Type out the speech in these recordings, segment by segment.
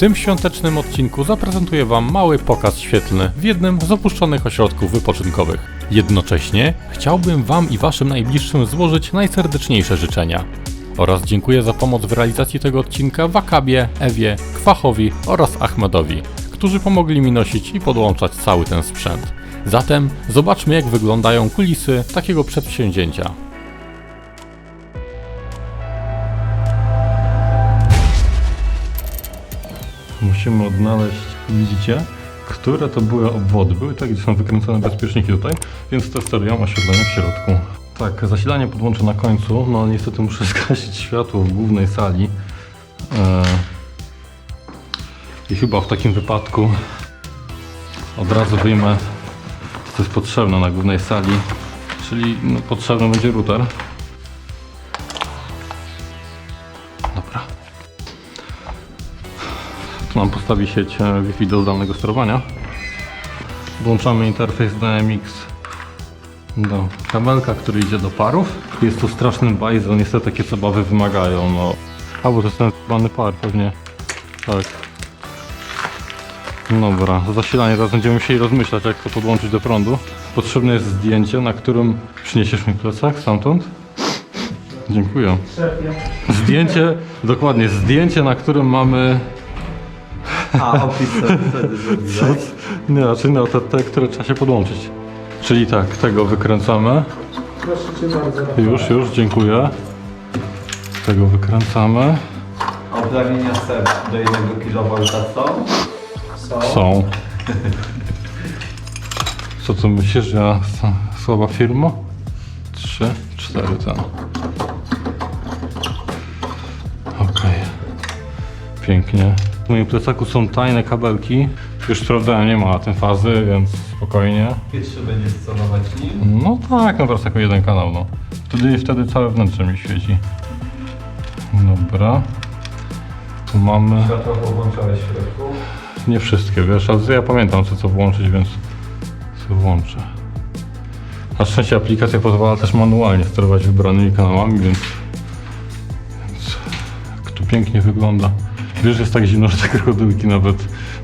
tym świątecznym odcinku zaprezentuję Wam mały pokaz świetlny w jednym z opuszczonych ośrodków wypoczynkowych. Jednocześnie chciałbym Wam i Waszym najbliższym złożyć najserdeczniejsze życzenia. Oraz dziękuję za pomoc w realizacji tego odcinka Wakabie, Ewie, Kwachowi oraz Ahmedowi, którzy pomogli mi nosić i podłączać cały ten sprzęt. Zatem zobaczmy jak wyglądają kulisy takiego przedsięwzięcia. Musimy odnaleźć, widzicie, które to były obwody. Były te, gdzie są wykręcone bezpieczniki tutaj, więc te sterują oświetleniem w środku. Tak, zasilanie podłączę na końcu, no niestety muszę zgasić światło w głównej sali. Eee, I chyba w takim wypadku od razu wyjmę, co jest potrzebne na głównej sali, czyli no, potrzebny będzie router. Nam postawi sieć e, Wi-Fi do zdalnego sterowania. Włączamy interfejs DMX do kabelka, który idzie do parów. Jest to straszny bajzel, niestety takie zabawy wymagają. No. A, bo to jest ten par pewnie. Tak. Dobra, za zasilanie teraz będziemy musieli rozmyślać, jak to podłączyć do prądu. Potrzebne jest zdjęcie, na którym przyniesiesz mi plecak stamtąd. Dziękuję. Zdjęcie, dokładnie, zdjęcie, na którym mamy A, opis sobie wtedy zrobiłeś? Nie, raczej no, te, te, które trzeba się podłączyć. Czyli tak, tego wykręcamy. Proszę Cię bardzo. Już, już, dziękuję. Tego wykręcamy. Uprawnienia SEP do 1 kV są? Są. Co tu myślisz, ja s- słaba firma? Trzy, cztery ten. Okej. Pięknie. W moim plecaku są tajne kabelki. Już sprawdzałem, nie ma tym fazy, więc spokojnie. Pierwszy będzie stosować nim. No tak, no teraz jako jeden kanał, no. Wtedy, wtedy całe wnętrze mi świeci. Dobra. Tu mamy... Światło włączałeś w środku. Nie wszystkie, wiesz, ale ja pamiętam co co włączyć, więc co włączę. Na szczęście aplikacja pozwala też manualnie sterować wybranymi kanałami, więc, więc jak to pięknie wygląda. Wiesz, jest tak zimno, że te krokodylki nawet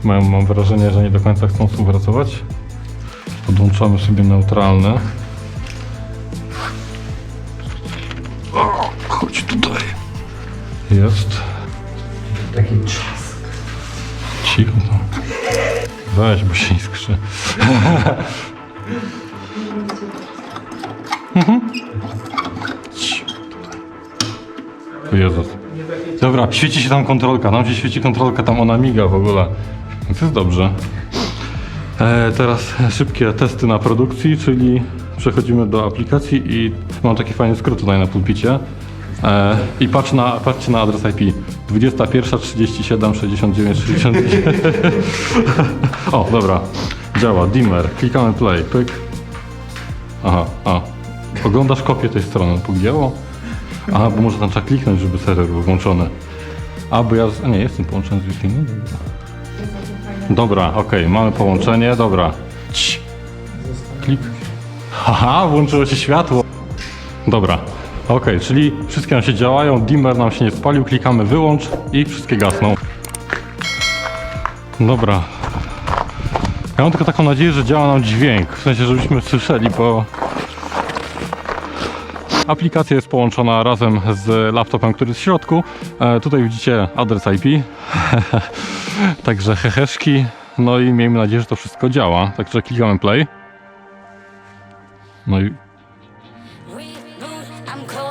mają, mam wrażenie, że nie do końca chcą współpracować. Podłączamy sobie neutralne. O, chodź tutaj. Jest. Taki trzask. Cicho tam. Weź, bo się iskrzy. Mhm. Jezus. Dobra, świeci się tam kontrolka. Tam się świeci kontrolka, tam ona miga w ogóle. Więc jest dobrze. E, teraz szybkie testy na produkcji, czyli przechodzimy do aplikacji i mam taki fajny skrót tutaj na pulpicie. E, I patrz na, patrzcie na adres IP 21 37 69 69. o, dobra. Działa, dimmer. Klikamy play, pyk. Aha, a. Oglądasz kopię tej strony, pogięło? Aha, bo może tam trzeba kliknąć, żeby serwer był włączony. A, bo ja... Z... a Nie, jestem połączony z Wi-Fi. Dobra. Dobra, okej, mamy połączenie, dobra. Cii. Klik. Haha, włączyło się światło. Dobra, okej, czyli wszystkie nam się działają, dimmer nam się nie spalił, klikamy wyłącz i wszystkie gasną. Dobra. Ja mam tylko taką nadzieję, że działa nam dźwięk, w sensie, żebyśmy słyszeli, bo Aplikacja jest połączona razem z laptopem, który jest w środku. E, tutaj widzicie adres IP. Także heheszki. No i miejmy nadzieję, że to wszystko działa. Także klikamy play. No i Reboot, I'm cold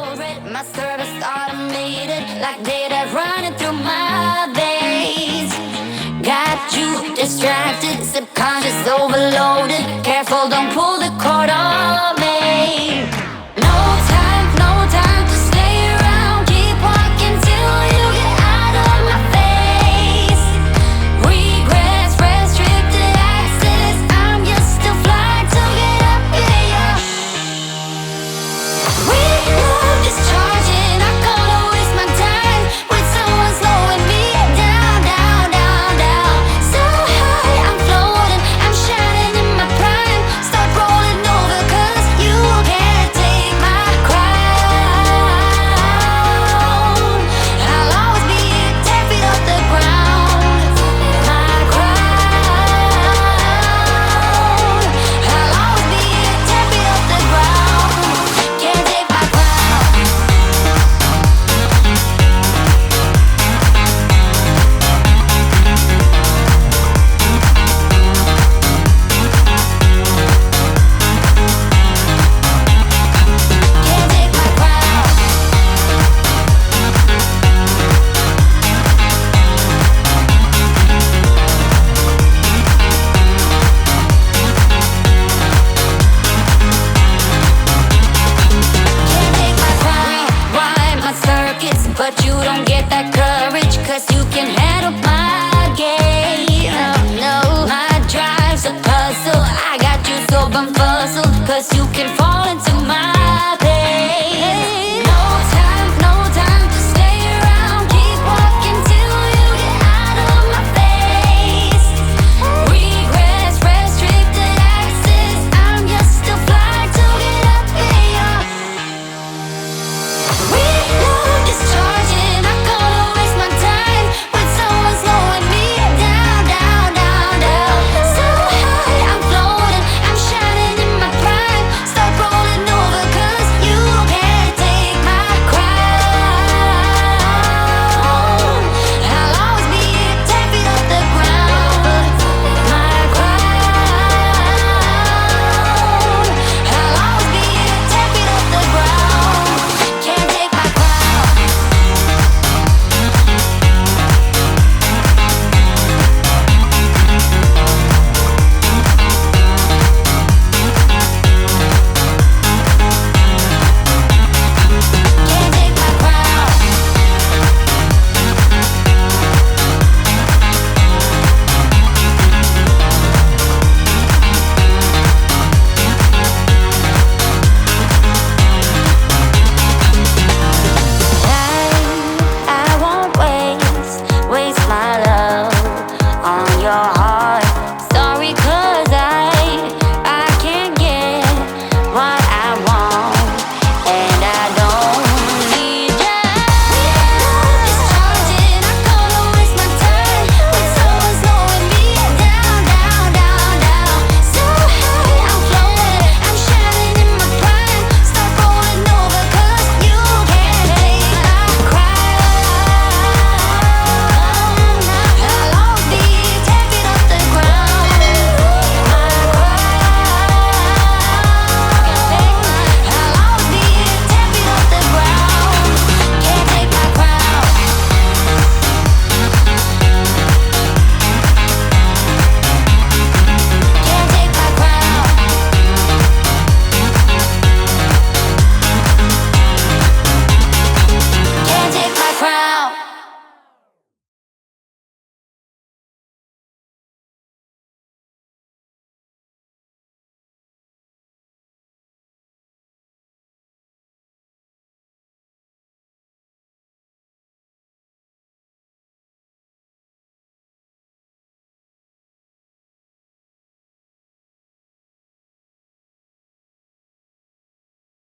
you can find